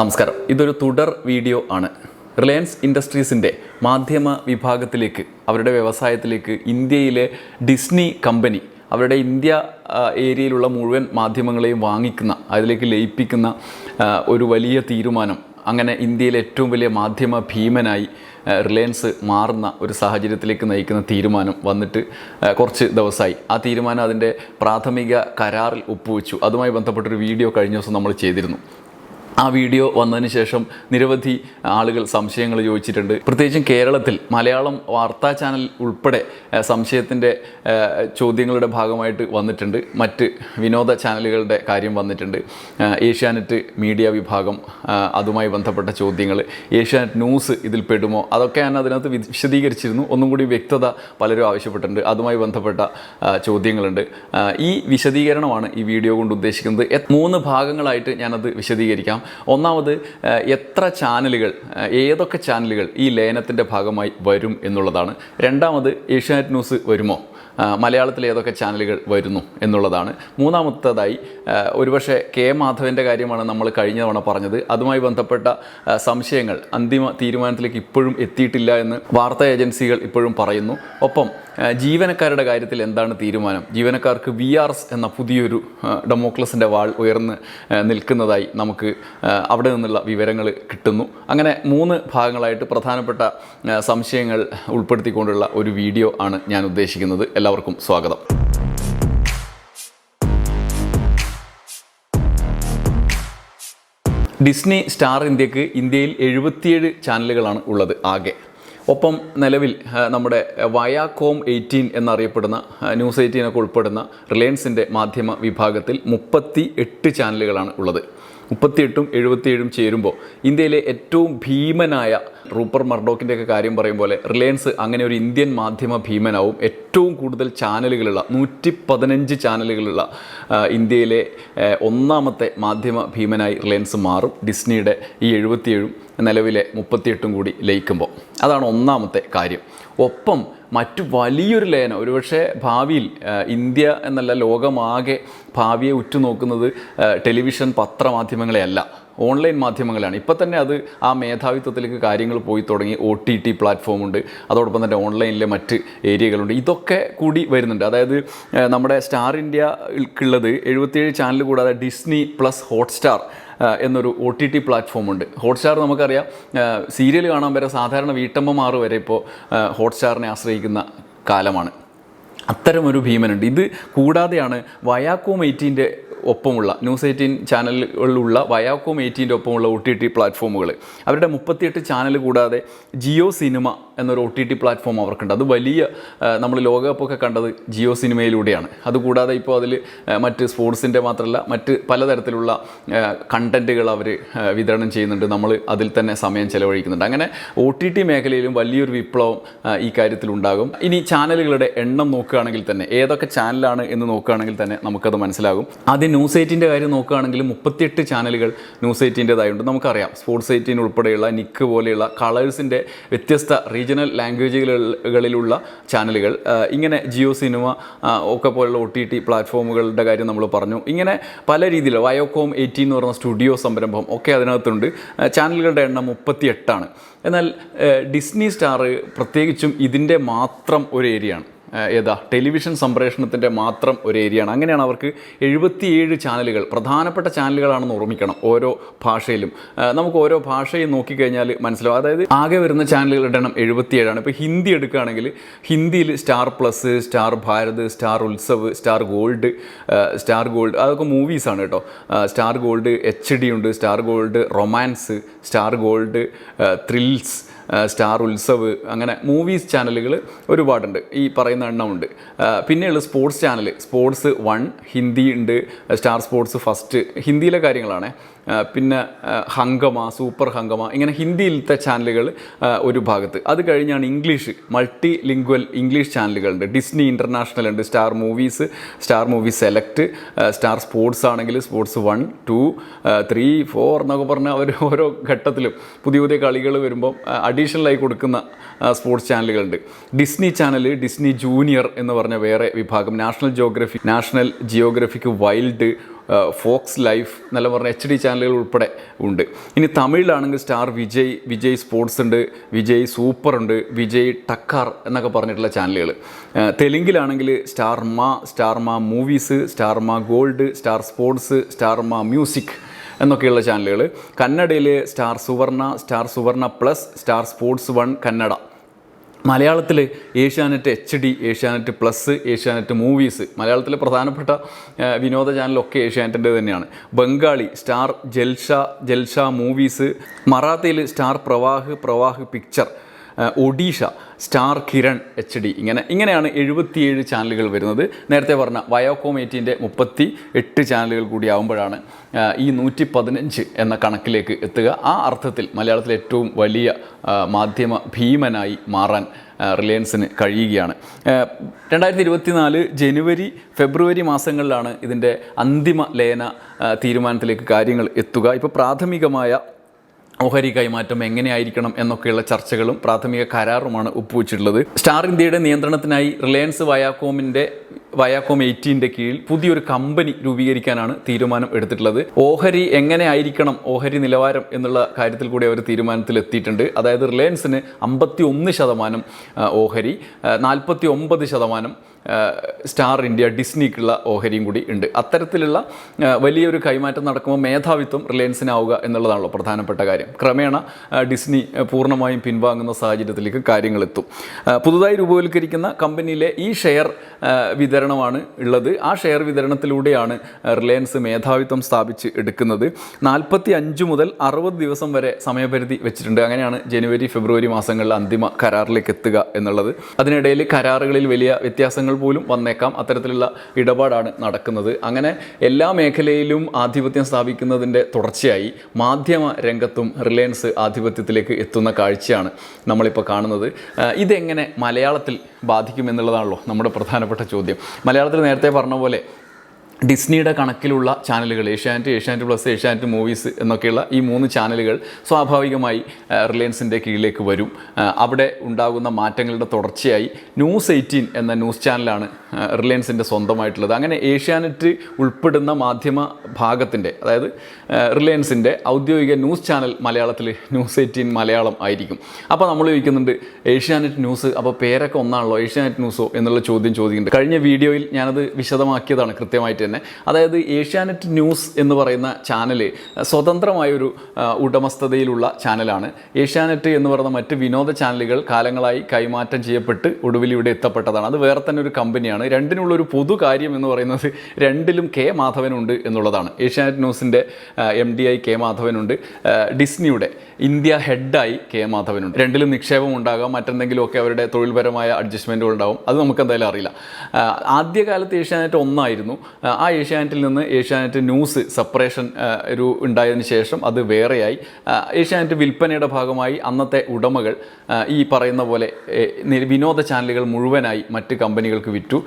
നമസ്കാരം. ഇതൊരു തുടർ വീഡിയോ ആണ്. റിലയൻസ് ഇൻഡസ്ട്രീസിന്റെ മാധ്യമ വിഭാഗത്തിലേക്ക് അവരുടെ വ്യവസായത്തിലേക്ക് ഇന്ത്യയിലെ ഡിസ്നി കമ്പനി അവരുടെ ഇന്ത്യ ഏരിയയിലുള്ള മുഴുവൻ മാധ്യമങ്ങളെയും വാങ്ങിക്കുന്ന അതിലേക്ക് ലയിപ്പിക്കുന്ന ഒരു വലിയ തീരുമാനം അങ്ങനെ ഇന്ത്യയിലെ ഏറ്റവും വലിയ മാധ്യമ ഭീമനായി റിലയൻസ് മാറുന്ന ഒരു സാഹചര്യത്തിലേക്ക് നയിക്കുന്ന തീരുമാനം വന്നിട്ട് കുറച്ച് ദിവസമായി. ആ തീരുമാനം അതിന്റെ പ്രാഥമിക കരാറിൽ ഒപ്പുവെച്ചു. അതുമായി ബന്ധപ്പെട്ടൊരു വീഡിയോ കഴിഞ്ഞ ദിവസം നമ്മൾ ചെയ്തിരുന്നു. ആ വീഡിയോ വന്നതിന് ശേഷം നിരവധി ആളുകൾ സംശയങ്ങൾ ചോദിച്ചിട്ടുണ്ട്. പ്രത്യേകിച്ചും കേരളത്തിൽ മലയാളം വാർത്താ ചാനൽ ഉൾപ്പെടെ സംശയത്തിന്റെ ചോദ്യങ്ങളുടെ ഭാഗമായിട്ട് വന്നിട്ടുണ്ട്. മറ്റ് വിനോദ ചാനലുകളുടെ കാര്യം വന്നിട്ടുണ്ട്. ഏഷ്യാനെറ്റ് മീഡിയ വിഭാഗം അതുമായി ബന്ധപ്പെട്ട ചോദ്യങ്ങൾ. ഏഷ്യാനെറ്റ് ന്യൂസ് ഇതിൽ പെടുമോ? അതൊക്കെ ഞാൻ അതിനകത്ത് വിശദീകരിച്ചിരുന്നു. ഒന്നും കൂടി വ്യക്തത പലരും ആവശ്യപ്പെട്ടിട്ടുണ്ട്. അതുമായി ബന്ധപ്പെട്ട ചോദ്യങ്ങളുണ്ട്. ഈ വിശദീകരണമാണ് ഈ വീഡിയോ കൊണ്ട് ഉദ്ദേശിക്കുന്നത്. മൂന്ന് ഭാഗങ്ങളായിട്ട് ഞാനത് വിശദീകരിക്കാം. ഒന്നാമത് എത്ര ചാനലുകൾ ഏതൊക്കെ ചാനലുകൾ ഈ ലയനത്തിന്റെ ഭാഗമായി വരും എന്നുള്ളതാണ്. രണ്ടാമത് ഏഷ്യാനെറ്റ് ന്യൂസ് വരുമോ? മലയാളത്തിൽ ഏതൊക്കെ ചാനലുകൾ വരുന്നു എന്നുള്ളതാണ്. മൂന്നാമത്തേതായി ഒരുപക്ഷെ കെ മാധവന്റെ കാര്യമാണ് നമ്മൾ കഴിഞ്ഞ തവണ പറഞ്ഞത്. അതുമായി ബന്ധപ്പെട്ട സംശയങ്ങൾ അന്തിമ തീരുമാനത്തിലേക്ക് ഇപ്പോഴും എത്തിയിട്ടില്ല എന്ന് വാർത്താ ഏജൻസികൾ ഇപ്പോഴും പറയുന്നു. ഒപ്പം ജീവനക്കാരുടെ കാര്യത്തിൽ എന്താണ് തീരുമാനം? ജീവനക്കാർക്ക് വി ആർ എസ് എന്ന പുതിയൊരു ഡെമോക്ലസിന്റെ വാൾ ഉയർന്ന് നിൽക്കുന്നതായി നമുക്ക് അവിടെ നിന്നുള്ള വിവരങ്ങൾ കിട്ടുന്നു. അങ്ങനെ മൂന്ന് ഭാഗങ്ങളായിട്ട് പ്രധാനപ്പെട്ട സംശയങ്ങൾ ഉൾപ്പെടുത്തിക്കൊണ്ടുള്ള ഒരു വീഡിയോ ആണ് ഞാൻ ഉദ്ദേശിക്കുന്നത്. എല്ലാവർക്കും സ്വാഗതം. ഡിസ്നി സ്റ്റാർ ഇന്ത്യയ്ക്ക് ഇന്ത്യയിൽ എഴുപത്തിയേഴ് ചാനലുകളാണ് ഉള്ളത് ആകെ. ഒപ്പം നിലവിൽ നമ്മുടെ വയാകോം എയ്റ്റീൻ എന്നറിയപ്പെടുന്ന ന്യൂസ് എയ്റ്റീനൊക്കെ ഉൾപ്പെടുന്ന റിലയൻസിന്റെ മാധ്യമ വിഭാഗത്തിൽ മുപ്പത്തി എട്ട് ചാനലുകളാണ് ഉള്ളത്. മുപ്പത്തിയെട്ടും എഴുപത്തിയേഴും ചേരുമ്പോൾ ഇന്ത്യയിലെ ഏറ്റവും ഭീമനായ റൂപ്പർ മർഡോക്കിന്റെ ഒക്കെ കാര്യം പറയും പോലെ റിലയൻസ് അങ്ങനെ ഒരു ഇന്ത്യൻ മാധ്യമ ഭീമനാവും. ഏറ്റവും കൂടുതൽ ചാനലുകളുള്ള നൂറ്റി പതിനഞ്ച് ചാനലുകളുള്ള ഇന്ത്യയിലെ ഒന്നാമത്തെ മാധ്യമ ഭീമനായി റിലയൻസ് മാറും. ഡിസ്നിയുടെ ഈ എഴുപത്തിയേഴും നിലവിലെ മുപ്പത്തിയെട്ടും കൂടി ലയിക്കുമ്പോൾ. അതാണ് ഒന്നാമത്തെ കാര്യം. ഒപ്പം മറ്റു വലിയൊരു ലയനം ഒരുപക്ഷെ ഭാവിയിൽ ഇന്ത്യ എന്നല്ല ലോകമാകെ ഭാവിയെ ഉറ്റുനോക്കുന്നത് ടെലിവിഷൻ പത്രമാധ്യമങ്ങളെയല്ല. ഓൺലൈൻ മാധ്യമങ്ങളാണ്. ഇപ്പം തന്നെ അത് ആ മേധാവിത്വത്തിലേക്ക് കാര്യങ്ങൾ പോയി തുടങ്ങി. ഒ ടി ടി പ്ലാറ്റ്ഫോമുണ്ട്. അതോടൊപ്പം തന്നെ ഓൺലൈനിലെ മറ്റ് ഏരിയകളുണ്ട്. ഇതൊക്കെ കൂടി വരുന്നുണ്ട്. അതായത് നമ്മുടെ സ്റ്റാർ ഇന്ത്യക്കുള്ളത് എഴുപത്തിയേഴ് ചാനൽ കൂടാതെ ഡിസ്നി പ്ലസ് ഹോട്ട്സ്റ്റാർ എന്നൊരു ഒ ടി ടി പ്ലാറ്റ്ഫോം ഉണ്ട്. ഹോട്ട്സ്റ്റാർ നമുക്കറിയാം. സീരിയൽ കാണാൻ വരെ സാധാരണ വീട്ടമ്മമാർ വരെ ഇപ്പോൾ ഹോട്ട്സ്റ്റാറിനെ ആശ്രയിക്കുന്ന കാലമാണ്. അത്തരമൊരു ഭീമനുണ്ട്. ഇത് കൂടാതെയാണ് വയാക്കോം എയ്റ്റീന്റെ ഒപ്പമുള്ള ന്യൂസ് എയ്റ്റീൻ ചാനലുകളിലുള്ള വയാക്കോം എയ്റ്റീന്റെ ഒപ്പമുള്ള ഒ ടി ടി പ്ലാറ്റ്ഫോമുകൾ അവരുടെ മുപ്പത്തിയെട്ട് ചാനൽ കൂടാതെ ജിയോ സിനിമ എന്നൊരു ഒ ടി ടി പ്ലാറ്റ്ഫോം അവർക്കുണ്ട്. അത് വലിയ നമ്മൾ ലോകകപ്പൊക്കെ കണ്ടത് ജിയോ സിനിമയിലൂടെയാണ്. അതുകൂടാതെ ഇപ്പോൾ അതിൽ മറ്റ് സ്പോർട്സിന്റെ മാത്രമല്ല മറ്റ് പലതരത്തിലുള്ള കണ്ടന്റുകൾ അവർ വിതരണം ചെയ്യുന്നുണ്ട്. നമ്മൾ അതിൽ തന്നെ സമയം ചെലവഴിക്കുന്നുണ്ട്. അങ്ങനെ ഒ ടി ടി മേഖലയിലും വലിയൊരു വിപ്ലവം ഈ കാര്യത്തിൽ ഉണ്ടാകും. ഇനി ചാനലുകളുടെ എണ്ണം നോക്കുകയാണെങ്കിൽ തന്നെ ഏതൊക്കെ ചാനലാണ് എന്ന് നോക്കുകയാണെങ്കിൽ തന്നെ നമുക്കത് മനസ്സിലാകും. ആദ്യം ന്യൂസ് എയ്റ്റിന്റെ കാര്യം നോക്കുകയാണെങ്കിൽ മുപ്പത്തിയെട്ട് ചാനലുകൾ ന്യൂസ് എയ്റ്റിന്റെതായുണ്ട്. നമുക്കറിയാം സ്പോർട്സ് എയ്റ്റീൻ ഉൾപ്പെടെയുള്ള നിക്ക് പോലെയുള്ള കളേഴ്സിന്റെ വ്യത്യസ്ത റീജിയണൽ ലാംഗ്വേജുകളിലുള്ള ചാനലുകൾ ഇങ്ങനെ ജിയോ സിനിമ ഒക്കെ പോലുള്ള ഒ ടി ടി പ്ലാറ്റ്ഫോമുകളുടെ കാര്യം നമ്മൾ പറഞ്ഞു. ഇങ്ങനെ പല രീതിയിൽ വയോകോം എയ്റ്റീൻ എന്ന് പറയുന്ന സ്റ്റുഡിയോ സംരംഭം ഒക്കെ അതിനകത്തുണ്ട്. ചാനലുകളുടെ എണ്ണം മുപ്പത്തി എട്ടാണ് എന്നാൽ ഡിസ്നി സ്റ്റാർ പ്രത്യേകിച്ചും ഇതിന്റെ മാത്രം ഒരു ഏരിയയാണ് ഏതാ ടെലിവിഷൻ സംപ്രേഷണത്തിന്റെ മാത്രം ഒരു ഏരിയയാണ്. അങ്ങനെയാണ് അവർക്ക് എഴുപത്തിയേഴ് ചാനലുകൾ പ്രധാനപ്പെട്ട ചാനലുകളാണെന്ന് ഓർമ്മിക്കണം ഓരോ ഭാഷയിലും. നമുക്ക് ഓരോ ഭാഷയും നോക്കിക്കഴിഞ്ഞാൽ മനസ്സിലാവും. അതായത് ആകെ വരുന്ന ചാനലുകളുടെ എണ്ണം എഴുപത്തിയേഴാണ്. ഇപ്പോൾ ഹിന്ദി എടുക്കുകയാണെങ്കിൽ ഹിന്ദിയിൽ Star Plus Star Bharat Star Utsav Star Gold Star Gold അതൊക്കെ മൂവീസാണ് കേട്ടോ. സ്റ്റാർ ഗോൾഡ് എച്ച് ഡി ഉണ്ട് Star Gold romance Star Gold thrills Star Utsav അങ്ങനെ മൂവീസ് ചാനലുകൾ ഒരുപാടുണ്ട്. ഈ പറയുന്ന എണ്ണമുണ്ട് ഉണ്ട്. പിന്നെയുള്ള sports channel sports one Hindi ഉണ്ട്. സ്റ്റാർ സ്പോർട്സ് ഫസ്റ്റ് ഹിന്ദിയിലെ കാര്യങ്ങളാണ്. പിന്നെ ഹംഗമ സൂപ്പർ ഹംഗമ ഇങ്ങനെ ഹിന്ദിയിലത്തെ ചാനലുകൾ ഒരു ഭാഗത്ത്. അത് കഴിഞ്ഞാണ് ഇംഗ്ലീഷ് മൾട്ടി ലിംഗ്വൽ ഇംഗ്ലീഷ് ചാനലുകളുണ്ട് ഡിസ്നി ഇന്റർനാഷണൽ ഉണ്ട്. Star Movies Star Movies select Star Sports ആണെങ്കിൽ sports one two three four എന്നൊക്കെ പറഞ്ഞാൽ അവർ ഓരോ ഘട്ടത്തിലും പുതിയ പുതിയ കളികൾ വരുമ്പം അഡീഷണലായി കൊടുക്കുന്ന സ്പോർട്സ് ചാനലുകളുണ്ട്. ഡിസ്നി ചാനൽ ഡിസ്നി ജൂനിയർ എന്ന് പറഞ്ഞ വേറെ വിഭാഗം National Geography National Geographic wild Fox Life നല്ല പറഞ്ഞ എച്ച് ഡി ചാനലുകൾ ഉൾപ്പെടെ ഉണ്ട്. ഇനി തമിഴിലാണെങ്കിൽ സ്റ്റാർ വിജയ് വിജയ് സ്പോർട്സ് ഉണ്ട് വിജയ് സൂപ്പർ ഉണ്ട് വിജയ് ടക്കാർ എന്നൊക്കെ പറഞ്ഞിട്ടുള്ള ചാനലുകൾ. തെലുങ്കിലാണെങ്കിൽ Star Maa Star Maa movies Star Maa gold Star sports Star Maa music എന്നൊക്കെയുള്ള ചാനലുകൾ കന്നഡയിൽ Star Suvarna Star Suvarna plus Star sports one Kannada. മലയാളത്തിൽ Asianet H D Asianet plus Asianet movies മലയാളത്തിലെ പ്രധാനപ്പെട്ട വിനോദ ചാനലൊക്കെ ഏഷ്യാനെറ്റിന്റെ തന്നെയാണ്. Bengali Star Jalsha Jalsha movies മറാത്തിയിൽ Star Pravah Pravah picture Odisha Star Kiran H D. ഇങ്ങനെ ഇങ്ങനെയാണ് എഴുപത്തിയേഴ് ചാനലുകൾ വരുന്നത്. നേരത്തെ പറഞ്ഞ വയോകോം എയ്റ്റീന്റെ മുപ്പത്തി എട്ട് ചാനലുകൾ കൂടി ആകുമ്പോഴാണ് ഈ നൂറ്റി പതിനഞ്ച് എന്ന കണക്കിലേക്ക് എത്തുക. ആ അർത്ഥത്തിൽ മലയാളത്തിലെ ഏറ്റവും വലിയ മാധ്യമ ഭീമനായി മാറാൻ റിലയൻസിന് കഴിയുകയാണ്. രണ്ടായിരത്തി ഇരുപത്തിനാല് ജനുവരി ഫെബ്രുവരി മാസങ്ങളിലാണ് ഇതിന്റെ അന്തിമ ലയന തീരുമാനത്തിലേക്ക് കാര്യങ്ങൾ എത്തുക. ഇപ്പോൾ പ്രാഥമികമായ ഓഹരി കൈമാറ്റം എങ്ങനെയായിരിക്കണം എന്നൊക്കെയുള്ള ചർച്ചകളും പ്രാഥമിക കരാറുമാണ് ഒപ്പുവെച്ചിട്ടുള്ളത്. സ്റ്റാർ ഇന്ത്യയുടെ നിയന്ത്രണത്തിനായി റിലയൻസ് വയാക്കോമിന്റെ വയാക്കോം എയ്റ്റീന്റെ കീഴിൽ പുതിയൊരു കമ്പനി രൂപീകരിക്കാനാണ് തീരുമാനം എടുത്തിട്ടുള്ളത്. ഓഹരി എങ്ങനെ ആയിരിക്കണം ഓഹരി നിലവാരം എന്നുള്ള കാര്യത്തിൽ കൂടി അവർ തീരുമാനത്തിൽ എത്തിയിട്ടുണ്ട് അതായത് റിലയൻസിന് അമ്പത്തി ഒന്ന് ശതമാനം ഓഹരി നാൽപ്പത്തി ഒമ്പത് ശതമാനം സ്റ്റാർ ഇന്ത്യ ഡിസ്നിക്കുള്ള ഓഹരിയും കൂടി ഉണ്ട്. അത്തരത്തിലുള്ള വലിയൊരു കൈമാറ്റം നടക്കുമ്പോൾ മേധാവിത്വം റിലയൻസിനാവുക എന്നുള്ളതാണല്ലോ പ്രധാനപ്പെട്ട കാര്യം. ക്രമേണ ഡിസ്നി പൂർണമായും പിൻവാങ്ങുന്ന സാഹചര്യത്തിലേക്ക് കാര്യങ്ങൾ എത്തും പുതുതായി രൂപവൽക്കരിക്കുന്ന കമ്പനിയിലെ ഈ ഷെയർ വിതരണമാണ് ഉള്ളത്. ആ ഷെയർ വിതരണത്തിലൂടെയാണ് റിലയൻസ് മേധാവിത്വം സ്ഥാപിച്ച് എടുക്കുന്നത്. നാൽപ്പത്തി അഞ്ച് മുതൽ അറുപത് ദിവസം വരെ സമയപരിധി വെച്ചിട്ടുണ്ട്. അങ്ങനെയാണ് ജനുവരി ഫെബ്രുവരി മാസങ്ങളിൽ അന്തിമ കരാറിലേക്ക് എത്തുക എന്നുള്ളത്. അതിനിടയിൽ കരാറുകളിൽ വലിയ വ്യത്യാസങ്ങൾ പോലും വന്നേക്കാം. അത്തരത്തിലുള്ള ഇടപാടാണ് നടക്കുന്നത്. അങ്ങനെ എല്ലാ മേഖലയിലും ആധിപത്യം സ്ഥാപിക്കുന്നതിന്റെ തുടർച്ചയായി മാധ്യമ രംഗത്തും റിലയൻസ് ആധിപത്യത്തിലേക്ക് എത്തുന്ന കാഴ്ചയാണ് നമ്മളിപ്പോൾ കാണുന്നത്. ഇതെങ്ങനെ മലയാളത്തിൽ ബാധിക്കുമെന്നുള്ളതാണല്ലോ നമ്മുടെ പ്രധാനപ്പെട്ട ചോദ്യം. മലയാളത്തിൽ നേരത്തെ പറഞ്ഞ പോലെ ഡിസ്നിയുടെ കണക്കിലുള്ള ചാനലുകൾ ഏഷ്യാനെറ്റ് ഏഷ്യാനെറ്റ് പ്ലസ് ഏഷ്യാനെറ്റ് മൂവീസ് എന്നൊക്കെയുള്ള ഈ മൂന്ന് ചാനലുകൾ സ്വാഭാവികമായി റിലയൻസിന്റെ കീഴിലേക്ക് വരും. അവിടെ ഉണ്ടാകുന്ന മാറ്റങ്ങളുടെ തുടർച്ചയായി ന്യൂസ് എയ്റ്റീൻ എന്ന ന്യൂസ് ചാനലാണ് റിലയൻസിന്റെ സ്വന്തമായിട്ടുള്ളത്. അങ്ങനെ ഏഷ്യാനെറ്റ് ഉൾപ്പെടുന്ന മാധ്യമ ഭാഗത്തിന്റെ അതായത് റിലയൻസിന്റെ ഔദ്യോഗിക ന്യൂസ് ചാനൽ മലയാളത്തിൽ ന്യൂസ് എയ്റ്റീൻ മലയാളം ആയിരിക്കും. അപ്പോൾ നമ്മൾ ചോദിക്കുന്നുണ്ട് ഏഷ്യാനെറ്റ് ന്യൂസ് അപ്പോൾ പേരൊക്കെ ഒന്നാണല്ലോ ഏഷ്യാനെറ്റ് ന്യൂസോ എന്നുള്ള ചോദ്യം ചോദിക്കുന്നുണ്ട്. കഴിഞ്ഞ വീഡിയോയിൽ ഞാനത് വിശദമാക്കിയതാണ് കൃത്യമായിട്ട് തന്നെ. അതായത് ഏഷ്യാനെറ്റ് ന്യൂസ് എന്ന് പറയുന്ന ചാനൽ സ്വതന്ത്രമായൊരു ഉടമസ്ഥതയിലുള്ള ചാനലാണ്. ഏഷ്യാനെറ്റ് എന്ന് പറയുന്ന മറ്റ് വിനോദ ചാനലുകൾ കാലങ്ങളായി കൈമാറ്റം ചെയ്യപ്പെട്ട് ഒടുവിൽ ഇവിടെ എത്തപ്പെട്ടതാണ്. അത് വേറെ തന്നെ ഒരു കമ്പനിയാണ്. രണ്ടിനുള്ള ഒരു പൊതു കാര്യം എന്ന് പറയുന്നത് രണ്ടിലും കെ മാധവനുണ്ട് എന്നുള്ളതാണ്. ഏഷ്യാനെറ്റ് ന്യൂസിന്റെ എം ഡി ഐ കെ മാധവനുണ്ട്. ഡിസ്നിയുടെ ഇന്ത്യ ഹെഡായി കെ മാധവനുണ്ട്. രണ്ടിലും നിക്ഷേപം ഉണ്ടാകാം. മറ്റെന്തെങ്കിലുമൊക്കെ അവരുടെ തൊഴിൽപരമായ അഡ്ജസ്റ്റ്മെന്റുകൾ ഉണ്ടാവും. അത് നമുക്ക് എന്തായാലും അറിയില്ല. ആദ്യകാലത്ത് ഏഷ്യാനെറ്റ് ഒന്നായിരുന്നു. ആ, ഏഷ്യാനെറ്റിൽ നിന്ന് ഏഷ്യാനെറ്റ് ന്യൂസ് സെപ്പറേഷൻ ഒരു ഉണ്ടായതിനു ശേഷം അത് വേറെയായി. ഏഷ്യാനെറ്റ് വിൽപ്പനയുടെ ഭാഗമായി അന്നത്തെ ഉടമകൾ ഈ പറയുന്ന പോലെ വിനോദ ചാനലുകൾ മുഴുവനായി മറ്റ് കമ്പനികൾക്ക് വിറ്റു.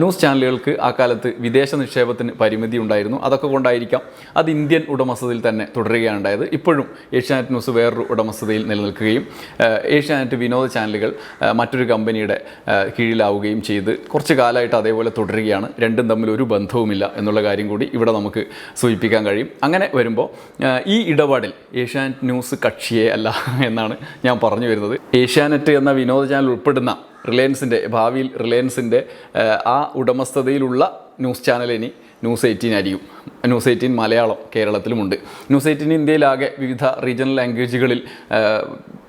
ന്യൂസ് ചാനലുകൾക്ക് ആ കാലത്ത് വിദേശ നിക്ഷേപത്തിന് പരിമിതി ഉണ്ടായിരുന്നു. അതൊക്കെ കൊണ്ടായിരിക്കാം അത് ഇന്ത്യൻ ഉടമസ്ഥതയിൽ തന്നെ തുടരുകയാണ് ഉണ്ടായത് ഇപ്പോഴും ഏഷ്യാനെറ്റ് ന്യൂസ് വേറൊരു ഉടമസ്ഥതയിൽ നിലനിൽക്കുകയും ഏഷ്യാനെറ്റ് വിനോദ ചാനലുകൾ മറ്റൊരു കമ്പനിയുടെ കീഴിലാവുകയും ചെയ്ത് കുറച്ച് കാലമായിട്ട് അതേപോലെ തുടരുകയാണ്. രണ്ടും തമ്മിൽ ഒരു ബന്ധവുമില്ല എന്നുള്ള കാര്യം കൂടി ഇവിടെ നമുക്ക് സൂചിപ്പിക്കാൻ കഴിയും. അങ്ങനെ വരുമ്പോൾ ഈ ഇടപാടിൽ ഏഷ്യാനെറ്റ് ന്യൂസ് കക്ഷിയെ അല്ല എന്നാണ് ഞാൻ പറഞ്ഞു വരുന്നത്. ഏഷ്യാനെറ്റ് എന്ന വിനോദ ചാനൽ ഉൾപ്പെടുന്ന റിലയൻസിന്റെ ഭാവിയിൽ റിലയൻസിന്റെ ആ, ഉടമസ്ഥതയിലുള്ള ന്യൂസ് ചാനൽ ഇനി ന്യൂസ് എയ്റ്റീൻ ആയിരിക്കും. ന്യൂസ് എയ്റ്റീൻ മലയാളം കേരളത്തിലുമുണ്ട്. ന്യൂസ് എയ്റ്റീൻ ഇന്ത്യയിലാകെ വിവിധ റീജിയണൽ ലാംഗ്വേജുകളിൽ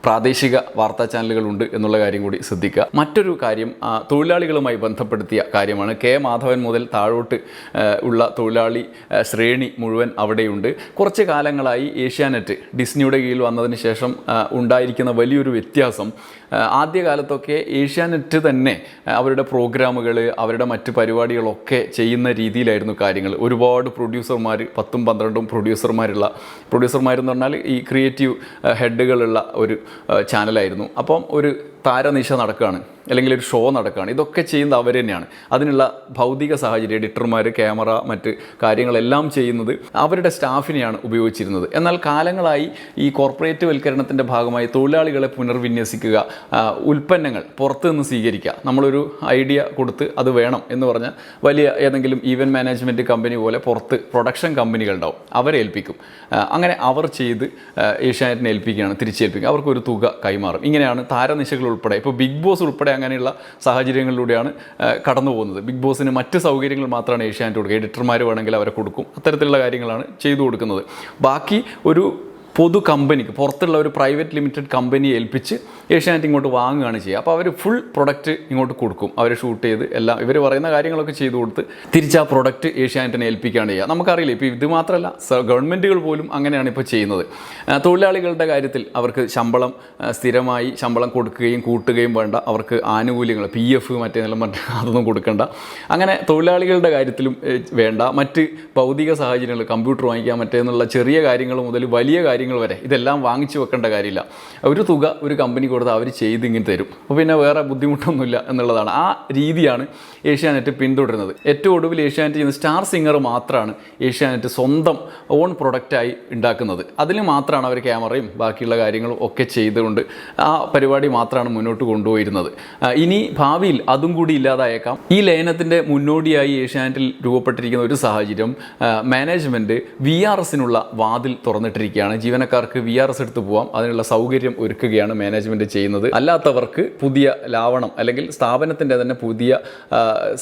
പ്രാദേശിക വാർത്താ ചാനലുകളുണ്ട് എന്നുള്ള കാര്യം കൂടി ശ്രദ്ധിക്കുക. മറ്റൊരു കാര്യം തൊഴിലാളികളുമായി ബന്ധപ്പെടുത്തിയ കാര്യമാണ്. കെ മാധവൻ മുതൽ താഴോട്ട് ഉള്ള തൊഴിലാളി ശ്രേണി മുഴുവൻ അവിടെയുണ്ട്. കുറച്ച് കാലങ്ങളായി ഏഷ്യാനെറ്റ് ഡിസ്നിയുടെ കീഴിൽ വന്നതിന് ശേഷം ഉണ്ടായിരിക്കുന്ന വലിയൊരു വ്യത്യാസം ആദ്യകാലത്തൊക്കെ ഏഷ്യാനെറ്റ് തന്നെ അവരുടെ പ്രോഗ്രാമുകൾ അവരുടെ മറ്റ് പരിപാടികളൊക്കെ ചെയ്യുന്ന രീതിയിലായിരുന്നു കാര്യങ്ങൾ ഒരുപാട് പ്രൊഡ്യൂസർമാർ പത്തും പന്ത്രണ്ടും പ്രൊഡ്യൂസർമാരുള്ള പ്രൊഡ്യൂസർമാരെന്ന് പറഞ്ഞാൽ ഈ ക്രിയേറ്റീവ് ഹെഡുകളുള്ള ഒരു ചാനലായിരുന്നു. അപ്പം ഒരു താരനിശ നടക്കുകയാണ് അല്ലെങ്കിൽ ഒരു ഷോ നടക്കുകയാണ്. ഇതൊക്കെ ചെയ്യുന്നത് അവർ തന്നെയാണ്. അതിനുള്ള ഭൗതിക സാഹചര്യം എഡിറ്റർമാർ ക്യാമറ മറ്റ് കാര്യങ്ങളെല്ലാം ചെയ്യുന്നത് അവരുടെ സ്റ്റാഫിനെയാണ് ഉപയോഗിച്ചിരുന്നത്. എന്നാൽ കാലങ്ങളായി ഈ കോർപ്പറേറ്റ് വൽക്കരണത്തിന്റെ ഭാഗമായി തൊഴിലാളികളെ പുനർവിന്യസിക്കുക ഉൽപ്പന്നങ്ങൾ പുറത്തു നിന്ന് സ്വീകരിക്കുക. നമ്മളൊരു ഐഡിയ കൊടുത്ത് അത് വേണം എന്ന് പറഞ്ഞാൽ വലിയ ഏതെങ്കിലും ഈവന്റ് മാനേജ്മെന്റ് കമ്പനി പോലെ പുറത്ത് പ്രൊഡക്ഷൻ കമ്പനികൾ ഉണ്ടാവും അവരെ ഏൽപ്പിക്കും. അങ്ങനെ അവർ ചെയ്ത് ഏഷ്യാനെറ്റിനെ ഏൽപ്പിക്കുകയാണ് തിരിച്ചേൽപ്പിക്കുക. അവർക്കൊരു തുക കൈമാറും. ഇങ്ങനെയാണ് താരനിശകൾ ഉൾപ്പെടെ. ഇപ്പോൾ ബിഗ് ബോസ് ഉൾപ്പെടെ അങ്ങനെയുള്ള സാഹചര്യങ്ങളിലൂടെയാണ് കടന്നു പോകുന്നത്. ബിഗ് ബോസിന് മറ്റ് സൗകര്യങ്ങൾ മാത്രമാണ് ഏഷ്യാനെറ്റ് കൊടുക്കുക. എഡിറ്റർമാർ വേണമെങ്കിൽ അവരെ കൊടുക്കും. അത്തരത്തിലുള്ള കാര്യങ്ങളാണ് ചെയ്തു കൊടുക്കുന്നത്. ബാക്കി ഒരു പൊതു കമ്പനിക്ക് പുറത്തുള്ള ഒരു പ്രൈവറ്റ് ലിമിറ്റഡ് കമ്പനി ഏൽപ്പിച്ച് ഏഷ്യാനെറ്റ് ഇങ്ങോട്ട് വാങ്ങുകയാണ് ചെയ്യുക. അപ്പോൾ അവർ ഫുൾ പ്രൊഡക്റ്റ് ഇങ്ങോട്ട് കൊടുക്കും. അവർ ഷൂട്ട് ചെയ്ത് എല്ലാം ഇവർ പറയുന്ന കാര്യങ്ങളൊക്കെ ചെയ്തു കൊടുത്ത് തിരിച്ച് ആ പ്രൊഡക്റ്റ് ഏഷ്യാനെറ്റിനെ ഏൽപ്പിക്കുകയാണ് ചെയ്യുക. നമുക്കറിയില്ല ഇപ്പോൾ ഇത് മാത്രമല്ല ഗവൺമെന്റുകൾ പോലും അങ്ങനെയാണ് ഇപ്പോൾ ചെയ്യുന്നത്. തൊഴിലാളികളുടെ കാര്യത്തിൽ അവർക്ക് ശമ്പളം സ്ഥിരമായി ശമ്പളം കൊടുക്കുകയും കൂട്ടുകയും വേണ്ട അവർക്ക് ആനുകൂല്യങ്ങൾ പി എഫ് മറ്റേതെല്ലാം മറ്റേ അതൊന്നും കൊടുക്കേണ്ട. അങ്ങനെ തൊഴിലാളികളുടെ കാര്യത്തിലും വേണ്ട. മറ്റ് ഭൗതിക സാഹചര്യങ്ങൾ കമ്പ്യൂട്ടർ വാങ്ങിക്കാൻ മറ്റേന്നുള്ള ചെറിയ കാര്യങ്ങൾ മുതൽ വലിയ കാര്യങ്ങൾ വരെ. ഇതെല്ലാം വാങ്ങിച്ചു വെക്കേണ്ട കാര്യമില്ല. ഒരു തുക ഒരു കമ്പനി കൊടുത്ത് അവർ ചെയ്ത് ഇങ്ങനെ തരും. അപ്പോൾ പിന്നെ വേറെ ബുദ്ധിമുട്ടൊന്നുമില്ല എന്നുള്ളതാണ്. ആ രീതിയാണ് ഏഷ്യാനെറ്റ് പിന്തുടരുന്നത്. ഏറ്റവും ഒടുവിൽ ഏഷ്യാനെറ്റ് ചെയ്യുന്ന സ്റ്റാർ സിംഗർ മാത്രമാണ് ഏഷ്യാനെറ്റ് സ്വന്തം ഓൺ പ്രൊഡക്റ്റായി ഉണ്ടാക്കുന്നത്. അതിൽ മാത്രമാണ് അവർ ക്യാമറയും ബാക്കിയുള്ള കാര്യങ്ങളും ഒക്കെ ചെയ്തുകൊണ്ട് ആ പരിപാടി മാത്രമാണ് മുന്നോട്ട് കൊണ്ടുപോയിരുന്നത്. ഇനി ഭാവിയിൽ അതും കൂടി ഇല്ലാതായേക്കാം. ഈ ലയനത്തിന്റെ മുന്നോടിയായി ഏഷ്യാനെറ്റിൽ രൂപപ്പെട്ടിരിക്കുന്ന ഒരു സാഹചര്യം മാനേജ്മെന്റ് വി ആർ എസിനുള്ള വാതിൽ തുറന്നിട്ടിരിക്കുകയാണ്. ജീവനക്കാർക്ക് വി ആർ എസ് എടുത്ത് പോവാം. അതിനുള്ള സൗകര്യം ഒരുക്കുകയാണ് മാനേജ്മെന്റ് ചെയ്യുന്നത്. അല്ലാത്തവർക്ക് പുതിയ ലാവണം അല്ലെങ്കിൽ സ്ഥാപനത്തിന്റെ തന്നെ പുതിയ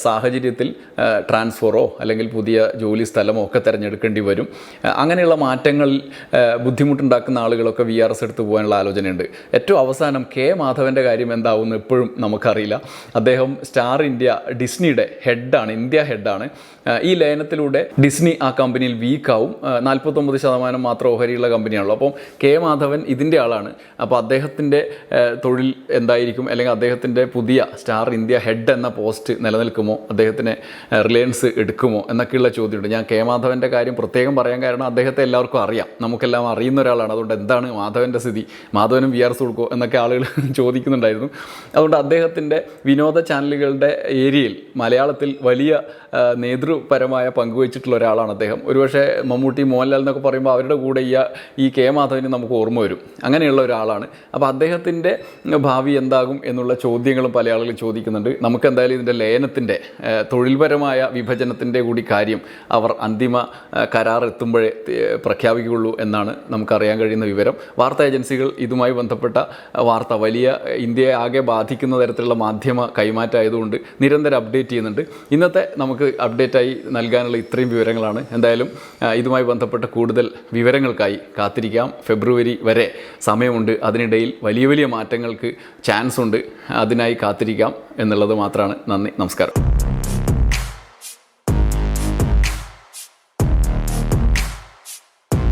സാഹചര്യത്തിൽ ട്രാൻസ്ഫറോ അല്ലെങ്കിൽ പുതിയ ജോലി സ്ഥലമോ ഒക്കെ തിരഞ്ഞെടുക്കേണ്ടി വരും. അങ്ങനെയുള്ള മാറ്റങ്ങൾ ബുദ്ധിമുട്ടുണ്ടാക്കുന്ന ആളുകളൊക്കെ വി ആർ എസ് എടുത്ത് പോകാനുള്ള ആലോചനയുണ്ട്. ഏറ്റവും അവസാനം കെ മാധവന്റെ കാര്യം എന്താവുമെന്ന് എപ്പോഴും നമുക്കറിയില്ല. അദ്ദേഹം സ്റ്റാർ ഇന്ത്യ ഡിസ്നിയുടെ ഹെഡാണ് ഇന്ത്യ ഹെഡാണ് ഈ ലയനത്തിലൂടെ ഡിസ്നി ആ കമ്പനിയിൽ വീക്കാവും. നാൽപ്പത്തൊമ്പത് ശതമാനം മാത്രം ഓഹരിയുള്ള കമ്പനിയാണല്ലോ. അപ്പം കെ മാധവൻ ഇതിന്റെ ആളാണ്. അപ്പോൾ അദ്ദേഹത്തിന്റെ തൊഴിൽ എന്തായിരിക്കും? അല്ലെങ്കിൽ അദ്ദേഹത്തിന്റെ പുതിയ സ്റ്റാർ ഇന്ത്യ ഹെഡ് എന്ന പോസ്റ്റ് നിലനിൽക്കുമോ? അദ്ദേഹത്തിനെ റിലയൻസ് എടുക്കുമോ? എന്നൊക്കെയുള്ള ചോദ്യമുണ്ട്. ഞാൻ കെ മാധവന്റെ കാര്യം പ്രത്യേകം പറയാൻ കാരണം അദ്ദേഹത്തെ എല്ലാവർക്കും അറിയാം. നമുക്കെല്ലാം അറിയുന്ന ഒരാളാണ്. അതുകൊണ്ട് എന്താണ് മാധവന്റെ സ്ഥിതി? മാധവനും വി ആർ സുൾക്കോ എന്നൊക്കെ ആളുകൾ ചോദിക്കുന്നുണ്ടായിരുന്നു. അതുകൊണ്ട് അദ്ദേഹത്തിന്റെ വിനോദ ചാനലുകളുടെ ഏരിയയിൽ മലയാളത്തിൽ വലിയ ആ, നേതൃപരമായ പങ്കുവച്ചിട്ടുള്ള ഒരാളാണ് അദ്ദേഹം. ഒരുപക്ഷെ മമ്മൂട്ടി മോഹൻലാൽ എന്നൊക്കെ പറയുമ്പോൾ അവരുടെ കൂടെ ഈ ഈ കെ മാധവന് നമുക്ക് ഓർമ്മ വരും. അങ്ങനെയുള്ള ഒരാളാണ്. അപ്പോൾ അദ്ദേഹത്തിന്റെ ഭാവി എന്താകും എന്നുള്ള ചോദ്യങ്ങളും പല ആളുകളും ചോദിക്കുന്നുണ്ട്. നമുക്ക് എന്തായാലും ഇതിന്റെ ലയനത്തിന്റെ തൊഴിൽപരമായ വിഭജനത്തിന്റെ കൂടി കാര്യം അവർ അന്തിമ കരാർ എത്തുമ്പോഴേ പ്രഖ്യാപിക്കുകയുള്ളൂ എന്നാണ് നമുക്കറിയാൻ കഴിയുന്ന വിവരം. വാർത്താ ഏജൻസികൾ ഇതുമായി ബന്ധപ്പെട്ട വാർത്ത വലിയ ഇന്ത്യയെ ആകെ ബാധിക്കുന്ന തരത്തിലുള്ള മാധ്യമ കൈമാറ്റമായതുകൊണ്ട് നിരന്തരം അപ്ഡേറ്റ് ചെയ്യുന്നുണ്ട്. ഇന്നത്തെ നമുക്ക് അപ്ഡേറ്റായി നൽകാനുള്ള ഇത്രയും വിവരങ്ങളാണ്. എന്തായാലും ഇതുമായി ബന്ധപ്പെട്ട കൂടുതൽ വിവരങ്ങൾക്കായി കാത്തിരിക്കാം. ഫെബ്രുവരി വരെ സമയമുണ്ട്. അതിനിടയിൽ വലിയ വലിയ മാറ്റങ്ങൾക്ക് ചാൻസ് ഉണ്ട് അതിനായി കാത്തിരിക്കാം എന്നുള്ളത് മാത്രമാണ്. നന്ദി നമസ്കാരം.